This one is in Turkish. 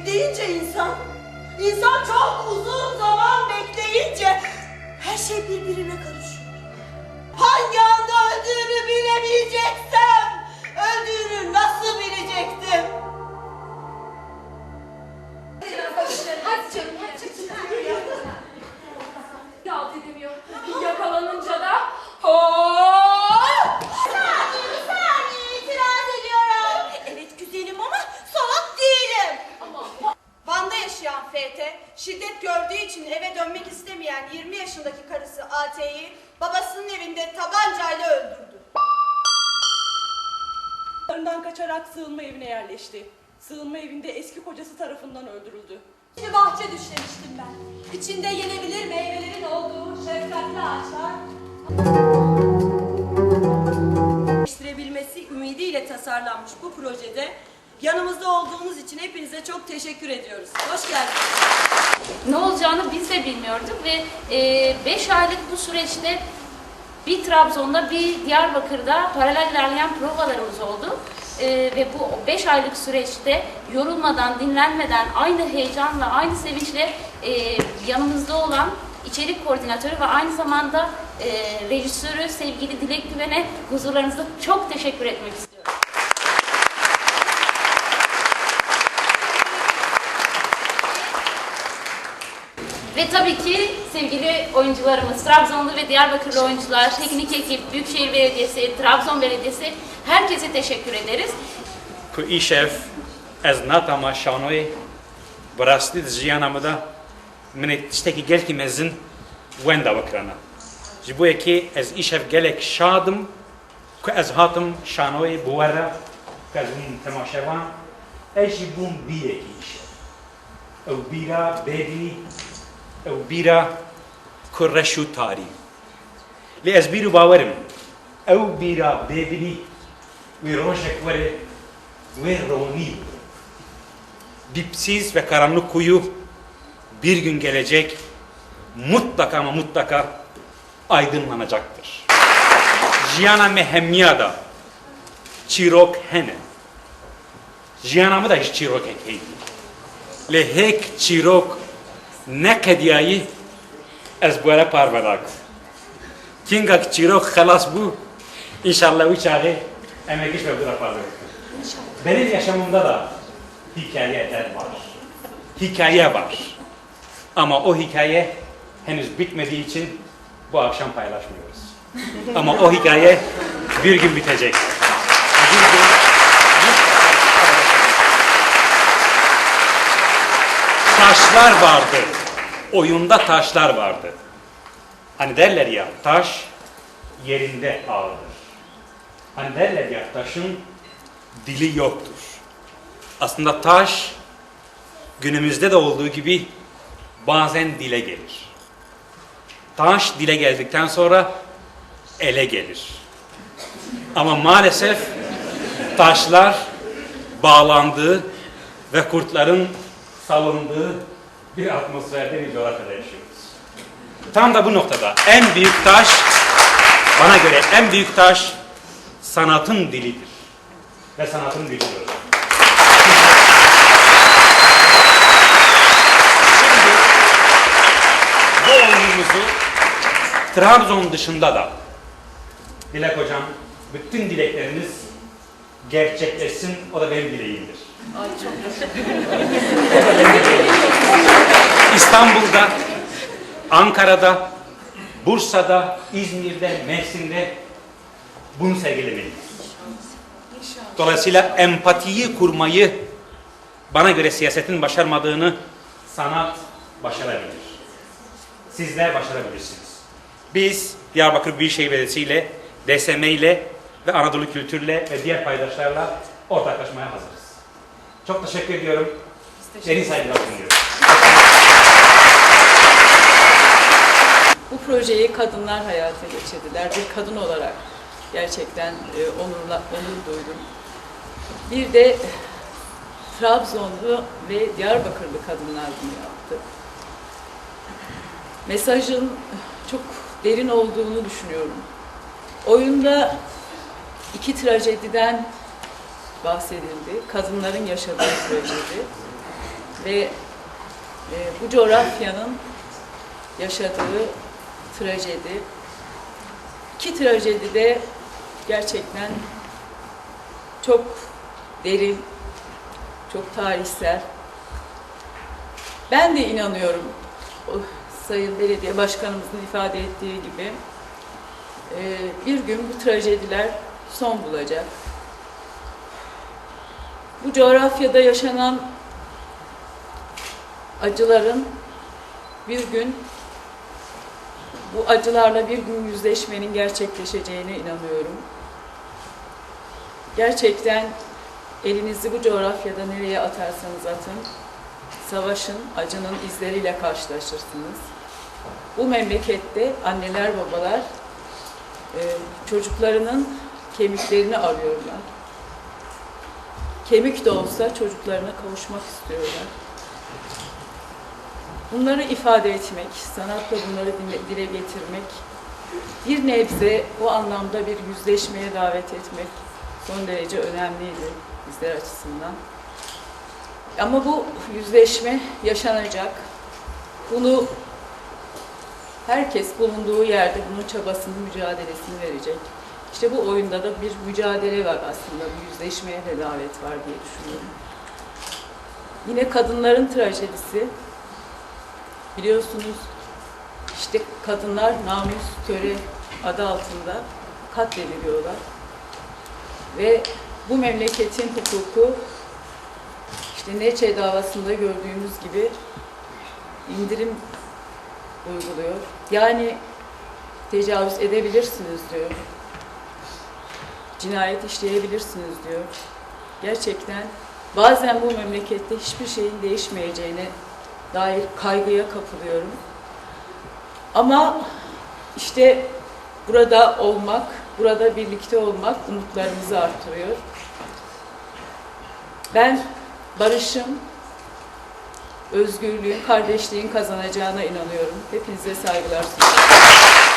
bekleyince insan, insan çok uzun zaman bekleyince her şey birbirine karışıyor. Hangi anda öldüğünü bilemeyeceksem, şiddet gördüğü için eve dönmek istemeyen 20 yaşındaki karısı AT'yi babasının evinde tabancayla öldürdü. Karından kaçarak sığınma evine yerleşti. Sığınma evinde eski kocası tarafından öldürüldü. bir bahçe düşlemiştim ben. İçinde yenebilir meyvelerin olduğu şefkatli ağaçlar. Geliştirebilmesi ümidiyle tasarlanmış bu projede yanımızda olduğunuz için hepinize çok teşekkür ediyoruz. Hoş geldiniz. ne olacağını biz de bilmiyorduk ve 5 aylık bu süreçte bir Trabzon'da bir Diyarbakır'da paralel ilerleyen provalarımız oldu. E, ve bu 5 aylık süreçte yorulmadan, dinlenmeden, aynı heyecanla, aynı sevinçle e, yanımızda olan içerik koordinatörü ve aynı zamanda e, rejisörü sevgili Dilek Güven'e huzurlarınızda çok teşekkür etmek istiyorum. Ve tabii ki sevgili oyuncularımız, Trabzonlu ve Diyarbakırlı oyuncular, teknik ekip, Büyükşehir Belediyesi, Trabzon Belediyesi, herkese teşekkür ederiz. ku îşev ez natama jiyana me de min ê tiştekî gelkî mezin wenda bikirana. Ji bo yekê ez îşev gelek şadim ku ez bi we re ku ez bûm temaşevan ez jî bûm bîrekî îşev. Ew bîra bêdî ku reş û tarî. Lê ez bîr û bawerim ew bîra bêdînî wê rojek were ve Roni. Dipsiz ve karanlık kuyu bir gün gelecek mutlaka ama mutlaka aydınlanacaktır. Jiyana mehemiyada çirok hene. Jiyanamı da hiç çirok ekeydi. Lehek çirok ne kediyayı ez ara parvedak. Kinga çirok halas bu. İnşallah bu çare emek iş ve bu da parvedak. Benim yaşamımda da hikayeler var. Hikaye var. Ama o hikaye henüz bitmediği için bu akşam paylaşmıyoruz. Ama o hikaye bir gün bitecek. Bir gün taşlar vardı. Oyunda taşlar vardı. Hani derler ya taş yerinde ağırdır. Hani derler ya taşın dili yoktur. Aslında taş günümüzde de olduğu gibi bazen dile gelir. Taş dile geldikten sonra ele gelir. Ama maalesef taşlar bağlandığı ve kurtların salındığı bir atmosferde bir coğrafyada yaşıyoruz. Tam da bu noktada en büyük taş, bana göre en büyük taş sanatın dilidir ve sanatını biliyoruz. Şimdi bu oyunumuzu Trabzon dışında da Dilek Hocam bütün dilekleriniz gerçekleşsin. O da benim dileğimdir. İstanbul'da, Ankara'da, Bursa'da, İzmir'de, Mersin'de bunu sergilemeliyiz. Dolayısıyla empatiyi kurmayı bana göre siyasetin başarmadığını sanat başarabilir. Sizler başarabilirsiniz. Biz Diyarbakır Büyükşehir Belediyesi ile, DSM ile ve Anadolu Kültürle ve diğer paydaşlarla ortaklaşmaya hazırız. Çok teşekkür ediyorum. Derin saygılar sunuyorum. Bu projeyi kadınlar hayata geçirdiler. Bir kadın olarak gerçekten e, onurla, onur duydum. Bir de Trabzonlu ve Diyarbakırlı kadınlar bunu yaptı. Mesajın çok derin olduğunu düşünüyorum. Oyunda iki trajediden bahsedildi. Kadınların yaşadığı trajedide. ve e, bu coğrafyanın yaşadığı trajedi. İki trajedi de gerçekten çok derin, çok tarihsel. Ben de inanıyorum o Sayın Belediye Başkanımızın ifade ettiği gibi e, bir gün bu trajediler son bulacak. Bu coğrafyada yaşanan acıların bir gün bu acılarla bir gün yüzleşmenin gerçekleşeceğine inanıyorum. Gerçekten elinizi bu coğrafyada nereye atarsanız atın, savaşın, acının izleriyle karşılaşırsınız. Bu memlekette anneler, babalar e, çocuklarının kemiklerini arıyorlar. Kemik de olsa çocuklarına kavuşmak istiyorlar. Bunları ifade etmek, sanatla bunları dile- getirmek, bir nebze bu anlamda bir yüzleşmeye davet etmek son derece önemliydi bizler açısından. Ama bu yüzleşme yaşanacak. Bunu herkes bulunduğu yerde bunun çabasını, mücadelesini verecek. İşte bu oyunda da bir mücadele var aslında, bir yüzleşmeye de davet var diye düşünüyorum. Yine kadınların trajedisi. Biliyorsunuz işte kadınlar namus töre adı altında katlediliyorlar. Ve bu memleketin hukuku işte Neçe davasında gördüğümüz gibi indirim uyguluyor. Yani tecavüz edebilirsiniz diyor. Cinayet işleyebilirsiniz diyor. Gerçekten bazen bu memlekette hiçbir şeyin değişmeyeceğine dair kaygıya kapılıyorum. Ama işte burada olmak, burada birlikte olmak umutlarımızı artırıyor. Ben barışın, özgürlüğün, kardeşliğin kazanacağına inanıyorum. Hepinize saygılar sunuyorum.